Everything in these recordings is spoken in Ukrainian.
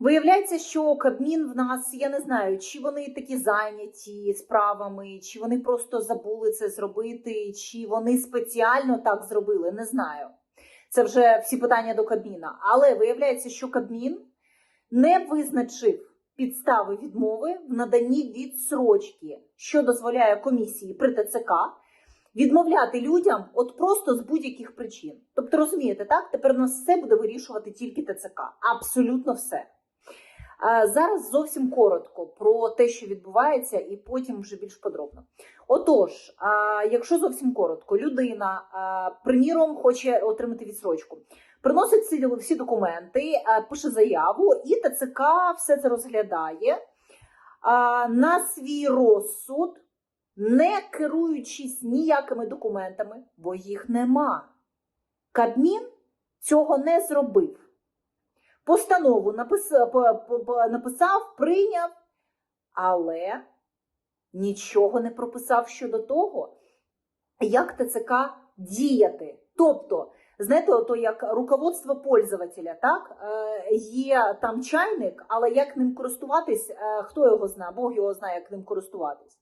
Виявляється, що Кабмін в нас, я не знаю, чи вони такі зайняті справами, чи вони просто забули це зробити, чи вони спеціально так зробили, не знаю. Це вже всі питання до Кабміна. Але виявляється, що Кабмін не визначив підстави відмови в наданні відсрочки, що дозволяє комісії при ТЦК відмовляти людям от просто з будь-яких причин. Тобто, розумієте, так? Тепер у нас все буде вирішувати тільки ТЦК. Абсолютно все. Зараз зовсім коротко про те, що відбувається, і потім вже більш подробно. Отож, якщо зовсім коротко, людина, приміром, хоче отримати відсрочку, приносить всі документи, пише заяву, і ТЦК все це розглядає на свій розсуд, не керуючись ніякими документами, бо їх нема. Кабмін цього не зробив. Постанову написав, прийняв, але нічого не прописав щодо того, як ТЦК діяти. Тобто, знаєте, ото як руководство пользователя, так? Е, є там чайник, але як ним користуватись, е, хто його знає, Бог його знає, як ним користуватись.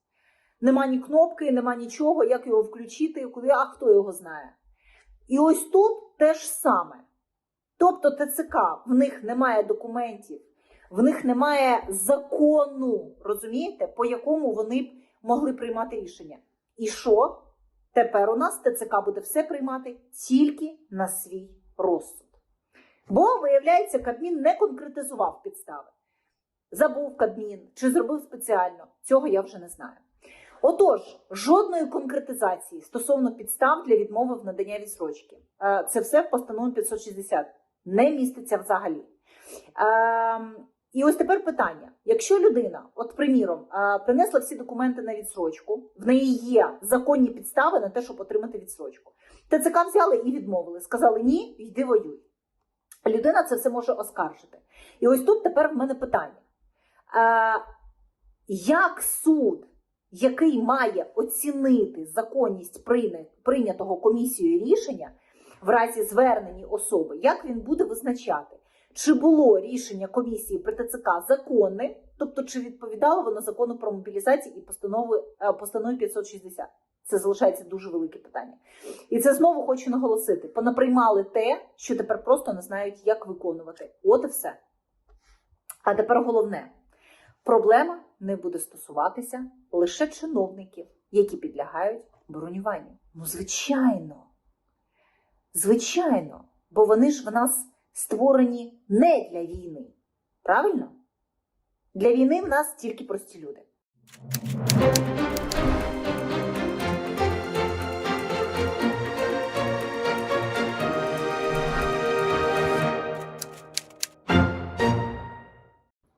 Нема ні кнопки, нема нічого, як його включити, куди, а хто його знає. І ось тут те ж саме. Тобто ТЦК в них немає документів, в них немає закону, розумієте, по якому вони б могли приймати рішення. І що? Тепер у нас ТЦК буде все приймати тільки на свій розсуд. Бо, виявляється, Кабмін не конкретизував підстави. Забув Кабмін чи зробив спеціально. Цього я вже не знаю. Отож, жодної конкретизації стосовно підстав для відмови в надання відсрочки. Е, Це все в постанові 560 не міститься взагалі. Е, і ось тепер питання: якщо людина, от приміром, е, принесла всі документи на відсрочку, в неї є законні підстави на те, щоб отримати відсрочку. ТЦК взяли і відмовили, сказали ні, йди воюй. Людина це все може оскаржити. І ось тут тепер в мене питання: е, як суд, який має оцінити законність прийнятого комісією рішення, в разі звернення особи, як він буде визначати, чи було рішення комісії при ТЦК законне, тобто чи відповідало воно закону про мобілізацію і постанови е, постанові 560. Це залишається дуже велике питання. І це знову хочу наголосити: понаприймали те, що тепер просто не знають, як виконувати. От і все. А тепер головне: проблема не буде стосуватися лише чиновників, які підлягають бронюванню. Ну, звичайно. Звичайно, бо вони ж в нас створені не для війни. Правильно? Для війни в нас тільки прості люди.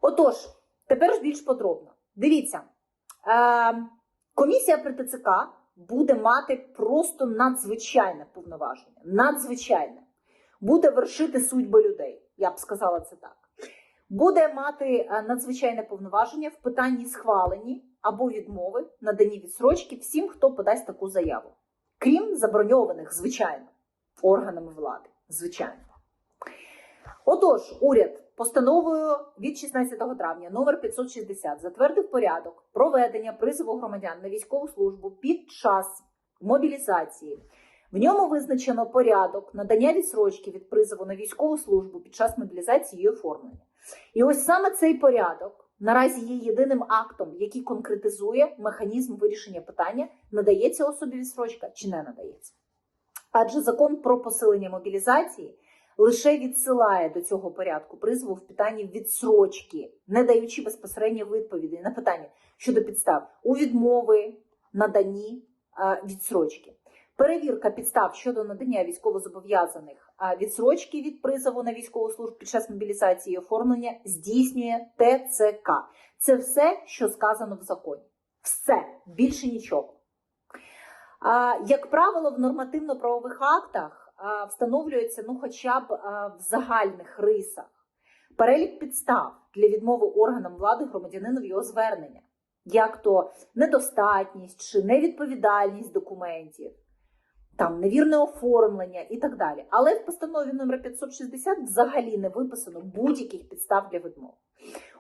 Отож, тепер ж більш подробно. Дивіться, е, комісія при ТЦК буде мати просто надзвичайне повноваження. Надзвичайне. Буде вершити судьби людей. Я б сказала це так. Буде мати е, надзвичайне повноваження в питанні схвалені або відмови наданні відсрочки всім, хто подасть таку заяву. Крім заброньованих, звичайно, органами влади. Звичайно. Отож, уряд постановою від 16 травня номер 560 затвердив порядок проведення призову громадян на військову службу під час мобілізації. В ньому визначено порядок надання відсрочки від призову на військову службу під час мобілізації і оформлення. І ось саме цей порядок наразі є єдиним актом, який конкретизує механізм вирішення питання, надається особі відсрочка чи не надається. Адже закон про посилення мобілізації лише відсилає до цього порядку призову в питанні відсрочки, не даючи безпосередньо відповіді на питання щодо підстав у відмови наданні відсрочки. Перевірка підстав щодо надання військовозобов'язаних відсрочки від призову на військову службу під час мобілізації і оформлення здійснює ТЦК. Це все, що сказано в законі. Все, більше нічого. Як правило, в нормативно-правових актах встановлюється ну, хоча б в загальних рисах перелік підстав для відмови органам влади громадянину в його звернення, як то недостатність чи невідповідальність документів. там невірне оформлення і так далі. Але в постанові номер 560 взагалі не виписано будь-яких підстав для відмови.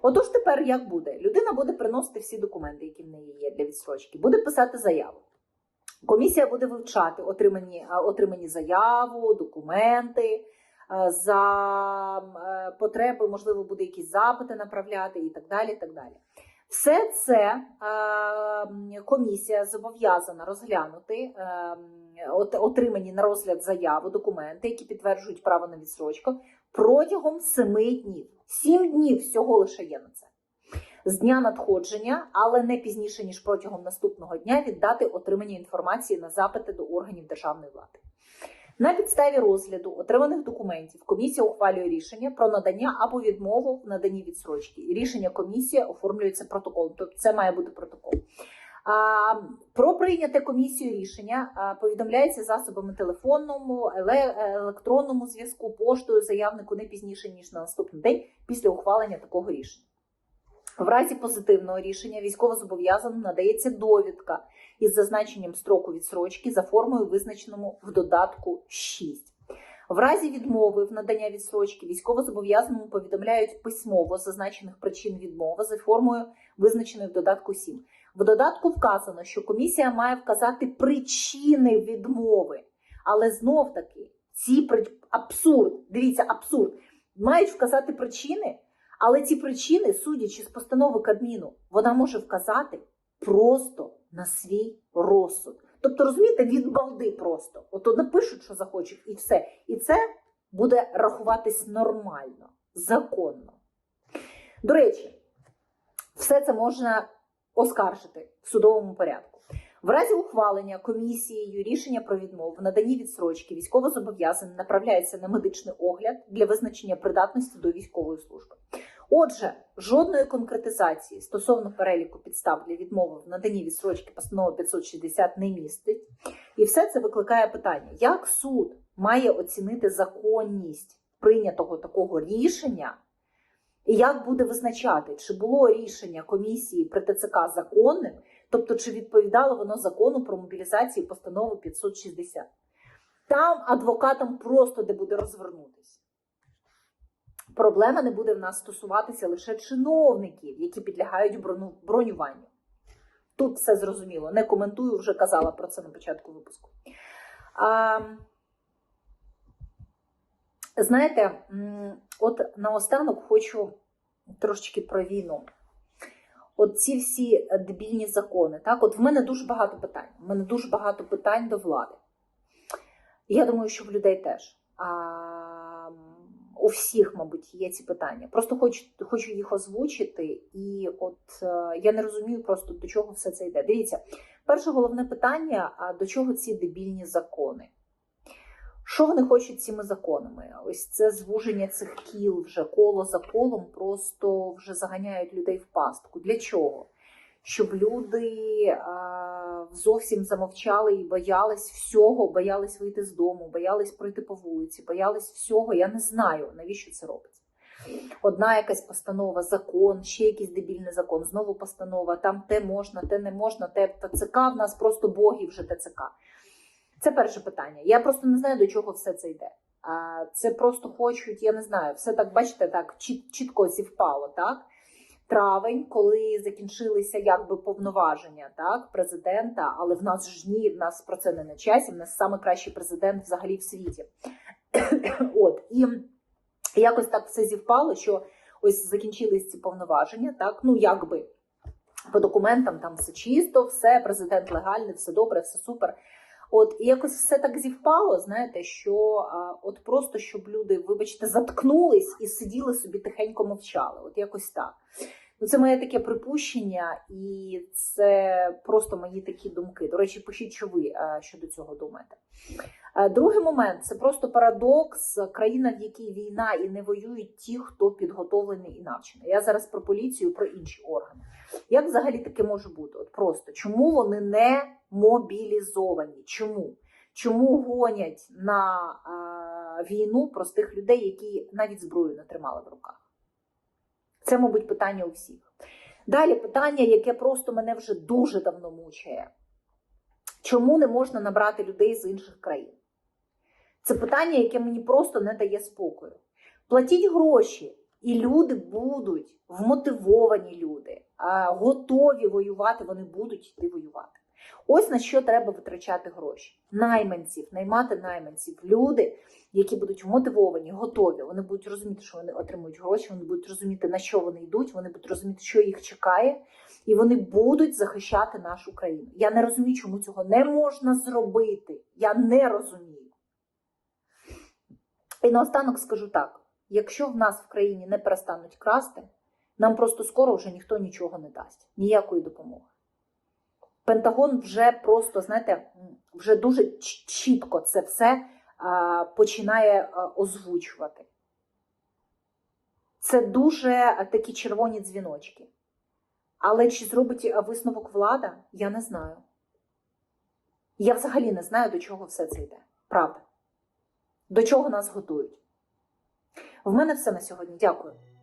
Отож, тепер як буде? Людина буде приносити всі документи, які в неї є для відсрочки, буде писати заяву. Комісія буде вивчати отримані, отримані заяву, документи. е, За е, потреби, можливо, буде якісь запити направляти і так далі. Так далі. Все це е, комісія зобов'язана розглянути е, отримані на розгляд заяви, документи, які підтверджують право на відсрочку протягом семи днів. Сім днів всього лише є на це. З дня надходження, але не пізніше ніж протягом наступного дня віддати отримання інформації на запити до органів державної влади. На підставі розгляду отриманих документів комісія ухвалює рішення про надання або відмову в наданні відсрочки. Рішення комісії оформлюється протоколом, тобто це має бути протокол. А, про прийняте комісією рішення а, повідомляється засобами телефонному, еле- електронному зв'язку, поштою заявнику не пізніше ніж на наступний день після ухвалення такого рішення. В разі позитивного рішення військовозобов'язаному надається довідка із зазначенням строку відсрочки за формою, визначеному в додатку 6. В разі відмови в надання відсрочки військовозобов'язаному повідомляють письмово зазначених причин відмови за формою, визначеною в додатку 7. В додатку вказано, що комісія має вказати причини відмови, але знов таки ці при- абсурд, дивіться, абсурд, мають вказати причини, але ці причини, судячи з постанови Кабміну, вона може вказати просто на свій розсуд. Тобто, розумієте, від балди просто. Ото напишуть, що захочуть, і все. І це буде рахуватись нормально, законно. До речі, все це можна оскаржити в судовому порядку. В разі ухвалення комісією рішення про відмову в наданні відсрочки військовозобов'язаний направляється на медичний огляд для визначення придатності до військової служби. Отже, жодної конкретизації стосовно переліку підстав для відмови в наданні відсрочки постанови 560 не містить, і все це викликає питання: як суд має оцінити законність прийнятого такого рішення? І як буде визначати, чи було рішення комісії при ТЦК законним, тобто чи відповідало воно закону про мобілізацію постанови 560? Там адвокатам просто де буде розвернутися. Проблема не буде в нас стосуватися лише чиновників, які підлягають бронюванню. Тут все зрозуміло. Не коментую, вже казала про це на початку випуску. А, знаєте, от наостанок хочу трошечки про війну. От ці всі дебільні закони. Так, от в мене дуже багато питань. У мене дуже багато питань до влади. Я думаю, що в людей теж. А, у всіх, мабуть, є ці питання. Просто хочу, хочу їх озвучити, і от е, я не розумію просто до чого все це йде. Дивіться, перше головне питання: а до чого ці дебільні закони? Що вони хочуть цими законами? Ось це звуження цих кіл вже коло за колом, просто вже заганяють людей в пастку. Для чого? Щоб люди зовсім замовчали і боялись всього, боялись вийти з дому, боялись пройти по вулиці, боялись всього. Я не знаю, навіщо це робиться. Одна якась постанова, закон, ще якийсь дебільний закон, знову постанова, там те можна, те не можна, те ТЦК в нас просто боги вже ТЦК. Це перше питання. Я просто не знаю, до чого все це йде. Це просто хочуть, я не знаю, все так, бачите, так чіт- чітко зівпало, так? Травень, коли закінчилися якби повноваження так, президента, але в нас ж ні, в нас про це не на часі, в нас найкращий президент взагалі в світі. От, і якось так все зівпало, що ось закінчились ці повноваження, так, ну якби по документам там все чисто, все, президент легальний, все добре, все супер. От і якось все так зівпало, знаєте, що а, от просто щоб люди, вибачте, заткнулись і сиділи собі тихенько мовчали. От якось так. Ну, це моє таке припущення, і це просто мої такі думки. До речі, пишіть, що ви е, щодо цього думаєте. Е, Другий момент це просто парадокс. Країна, в якій війна і не воюють ті, хто підготовлений і навчений. Я зараз про поліцію, про інші органи. Як взагалі таке може бути? От просто чому вони не мобілізовані? Чому? Чому гонять на е, війну простих людей, які навіть зброю не тримали в руках? Це, мабуть, питання у всіх. Далі питання, яке просто мене вже дуже давно мучає. Чому не можна набрати людей з інших країн? Це питання, яке мені просто не дає спокою. Платіть гроші, і люди будуть вмотивовані люди, готові воювати, вони будуть йти воювати. Ось на що треба витрачати гроші. Найманців, наймати найманців, люди, які будуть вмотивовані, готові. Вони будуть розуміти, що вони отримують гроші, вони будуть розуміти, на що вони йдуть, вони будуть розуміти, що їх чекає, і вони будуть захищати нашу країну. Я не розумію, чому цього не можна зробити. Я не розумію. І наостанок скажу так: якщо в нас в країні не перестануть красти, нам просто скоро вже ніхто нічого не дасть, ніякої допомоги. Пентагон вже просто, знаєте, вже дуже чітко це все а, починає а, озвучувати. Це дуже такі червоні дзвіночки. Але чи зробить висновок влада, я не знаю. Я взагалі не знаю, до чого все це йде. Правда. До чого нас готують. В мене все на сьогодні. Дякую.